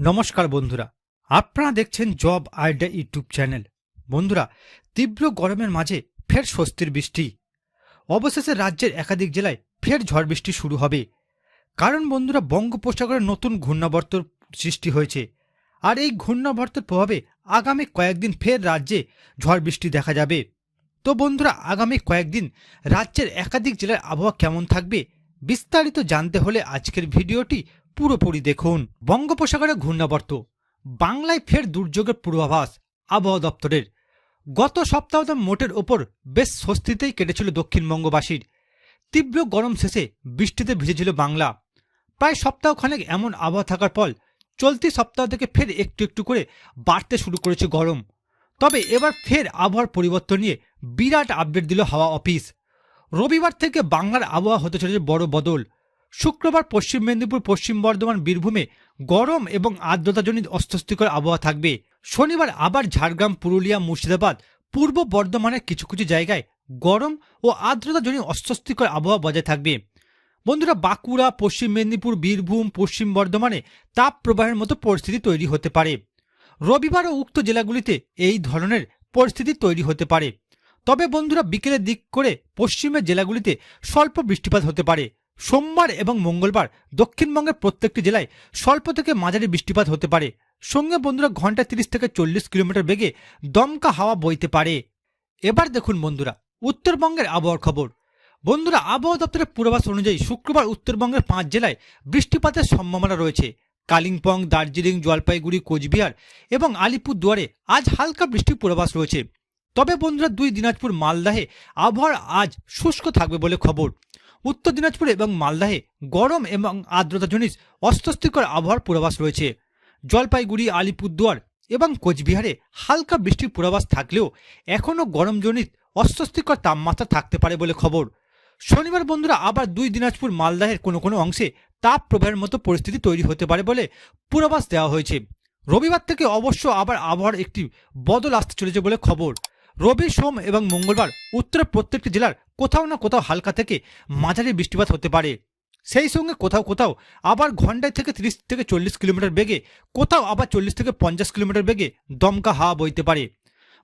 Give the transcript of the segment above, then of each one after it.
নমস্কার বন্ধুরা। আপনারা দেখছেন জব আইডিয়া ইউটিউব চ্যানেল। বন্ধুরা, তীব্র গরমের মাঝে ফের স্বস্তির বৃষ্টি। অবশেষে রাজ্যের একাধিক জেলায় ফের ঝড় বৃষ্টি শুরু হবে। কারণ বন্ধুরা, বঙ্গোপসাগরে নতুন ঘূর্ণাবর্তর সৃষ্টি হয়েছে। আর এই ঘূর্ণাবর্তের প্রভাবে আগামী কয়েকদিন ফের রাজ্যে ঝড় বৃষ্টি দেখা যাবে। তো বন্ধুরা, আগামী কয়েকদিন রাজ্যের একাধিক জেলার আবহাওয়া কেমন থাকবে, বিস্তারিত জানতে হলে আজকের ভিডিওটি পুরোপুরি দেখুন। বঙ্গোপসাগরে ঘূর্ণাবর্ত। বাংলায় ফের দুর্যোগের পূর্বাভাস আবহাওয়া দপ্তরের। গত সপ্তাহ তো মোটের ওপর বেশ স্বস্তিতেই কেটেছিল দক্ষিণবঙ্গবাসীর। তীব্র গরম শেষে বৃষ্টিতে ভিজেছিল বাংলা। প্রায় সপ্তাহখানেক এমন আবহাওয়া থাকার পর চলতি সপ্তাহ থেকে ফের একটু একটু করে বাড়তে শুরু করেছে গরম। তবে এবার ফের আবহাওয়ার পরিবর্তন নিয়ে বিরাট আপডেট দিল হাওয়া অফিস। রবিবার থেকে বাংলার আবহাওয়া হতে চলেছে বড় বদল। শুক্রবার পশ্চিম মেদিনীপুর, পশ্চিম বর্ধমান, বীরভূমে গরম এবং আর্দ্রতাজনিত অস্বস্তিকর আবহাওয়া থাকবে। শনিবার আবার ঝাড়গ্রাম, পুরুলিয়া, মুর্শিদাবাদ, পূর্ব বর্ধমানের কিছু কিছু জায়গায় গরম ও আর্দ্রতাজনিত অস্বস্তিকর আবহাওয়া বজায় থাকবে। বন্ধুরা, বাঁকুড়া, পশ্চিম মেদিনীপুর, বীরভূম, পশ্চিম বর্ধমানে তাপ প্রবাহের মতো পরিস্থিতি তৈরি হতে পারে। রবিবার ও উক্ত জেলাগুলিতে এই ধরনের পরিস্থিতি তৈরি হতে পারে। তবে বন্ধুরা, বিকেলের দিক করে পশ্চিমের জেলাগুলিতে স্বল্প বৃষ্টিপাত হতে পারে। সোমবার এবং মঙ্গলবার দক্ষিণবঙ্গের প্রত্যেকটি জেলায় স্বল্প থেকে মাঝারি বৃষ্টিপাত হতে পারে। সঙ্গে বন্ধুরা ঘণ্টা তিরিশ থেকে চল্লিশ কিলোমিটার বেগে দমকা হাওয়া বইতে পারে। এবার দেখুন বন্ধুরা, উত্তরবঙ্গের আবহাওয়ার খবর। বন্ধুরা, আবহাওয়া দপ্তরের পূর্বাভাস অনুযায়ী শুক্রবার উত্তরবঙ্গের পাঁচ জেলায় বৃষ্টিপাতের সম্ভাবনা রয়েছে। কালিম্পং, দার্জিলিং, জলপাইগুড়ি, কোচবিহার এবং আলিপুরদুয়ারে আজ হালকা বৃষ্টির পূর্বাভাস রয়েছে। তবে বন্ধুরা, দুই দিনাজপুর মালদাহে আবহাওয়ার আজ শুষ্ক থাকবে বলে খবর। উত্তর দিনাজপুর এবং মালদাহে গরম এবং আর্দ্রতাজনিত অস্বস্তিকর আবহাওয়ার পূর্বাভাস রয়েছে। জলপাইগুড়ি, আলিপুরদুয়ার এবং কোচবিহারে হালকা বৃষ্টির পূর্বাভাস থাকলেও এখনও গরমজনিত অস্বস্তিকর তাপমাত্রা থাকতে পারে বলে খবর। শনিবার বন্ধুরা আবার দুই দিনাজপুর, মালদাহের কোনো কোনো অংশে তাপ প্রবাহের মতো পরিস্থিতি তৈরি হতে পারে বলে পূর্বাভাস দেওয়া হয়েছে। রবিবার থেকে অবশ্য আবার আবহাওয়ার একটি বদল আসতে চলেছে বলে খবর। রবি, সোম এবং মঙ্গলবার উত্তরের প্রত্যেকটি জেলার কোথাও না কোথাও হালকা থেকে মাঝারি বৃষ্টিপাত হতে পারে। সেই সঙ্গে কোথাও কোথাও আবার ঘন্টায় থেকে তিরিশ থেকে চল্লিশ কিলোমিটার বেগে, কোথাও আবার চল্লিশ থেকে পঞ্চাশ কিলোমিটার বেগে দমকা হাওয়া বইতে পারে।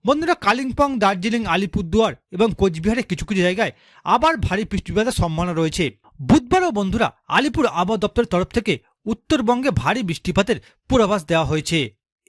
বন্ধুরা, কালিম্পং, দার্জিলিং, আলিপুরদুয়ার এবং কোচবিহারের কিছু কিছু জায়গায় আবার ভারী বৃষ্টিপাতের সম্ভাবনা রয়েছে। বুধবারও বন্ধুরা, আলিপুর আবহাওয়া দপ্তরের তরফ থেকে উত্তরবঙ্গে ভারী বৃষ্টিপাতের পূর্বাভাস দেওয়া হয়েছে।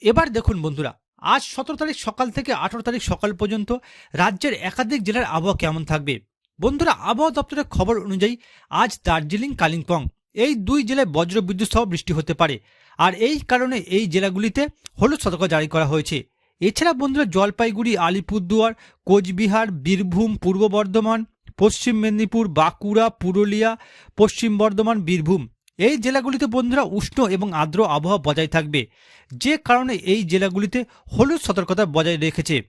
এবার দেখুন বন্ধুরা আজ সতেরো তারিখ সকাল থেকে আঠারো তারিখ সকাল পর্যন্ত রাজ্যের একাধিক জেলার আবহাওয়া কেমন থাকবে? বন্ধুরা, আবহাওয়া দপ্তরের খবর অনুযায়ী আজ দার্জিলিং, কালিম্পং এই দুই জেলায় বজ্রবিদ্যুৎ সহ বৃষ্টি হতে পারে। আর এই কারণে এই জেলাগুলিতে হলুদ সতর্ক জারি করা হয়েছে। এছাড়া বন্ধুরা, জলপাইগুড়ি, আলিপুরদুয়ার, কোচবিহার, বীরভূম, পূর্ব বর্ধমান, পশ্চিম মেদিনীপুর, বাঁকুড়া, পুরুলিয়া, পশ্চিম বর্ধমান, বীরভূম এই জেলাগুলিতে বন্ধুরা উষ্ণ এবং আর্দ্র আবহাওয়া বজায় থাকবে। যে কারণে এই জেলাগুলিতে হলুদ সতর্কতা বজায় রেখেছে।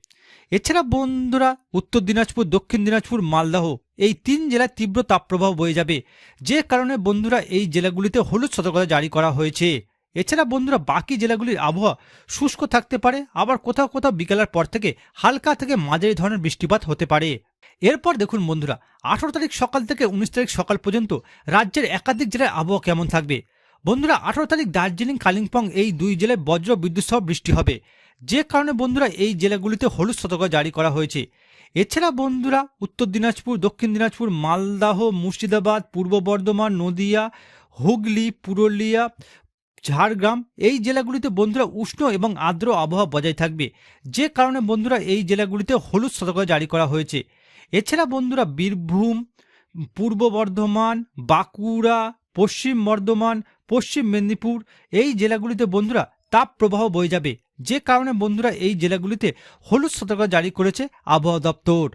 এছাড়া বন্ধুরা উত্তর দিনাজপুর, দক্ষিণ দিনাজপুর, মালদাহ এই তিন জেলায় তীব্র তাপপ্রবাহ বয়ে যাবে। যে কারণে বন্ধুরা এই জেলাগুলিতে হলুদ সতর্কতা জারি করা হয়েছে। এছাড়া বন্ধুরা বাকি জেলাগুলির আবহাওয়া শুষ্ক থাকতে পারে, আবার কোথাও কোথাও বিকেলের পর থেকে হালকা থেকে মাঝারি ধরনের বৃষ্টিপাত হতে পারে। এরপর দেখুন বন্ধুরা, আঠারো তারিখ সকাল থেকে উনিশ তারিখ সকাল পর্যন্ত রাজ্যের একাধিক জেলায় আবহাওয়া কেমন থাকবে? বন্ধুরা, আঠারো তারিখ দার্জিলিং, কালিম্পং এই দুই জেলায় বজ্র বিদ্যুৎ সহ বৃষ্টি হবে। যে কারণে বন্ধুরা এই জেলাগুলিতে হলুদ সতর্ক জারি করা হয়েছে। এছাড়া বন্ধুরা, উত্তর দিনাজপুর, দক্ষিণ দিনাজপুর, মালদাহ, মুর্শিদাবাদ, পূর্ব বর্ধমান, নদিয়া, হুগলি, পুরুলিয়া ঝাড়গ্রাম, এই জেলাগুলিতে বন্ধুরা উষ্ণ এবং আর্দ্র আবহাওয়া বজায় থাকবে। যে কারণে বন্ধুরা এই জেলাগুলিতে হলুদ সতর্ক জারি করা হয়েছে। এছাড়া বন্ধুরা বীরভূম, পূর্ব বর্ধমান, বাঁকুড়া, পশ্চিম বর্ধমান, পশ্চিম মেদিনীপুর, এই জেলাগুলিতে বন্ধুরা তাপ প্রবাহ বয়ে যাবে। যে কারণে বন্ধুরা এই জেলাগুলিতে হলুদ সতর্কতা জারি করেছে আবহাওয়া দপ্তর।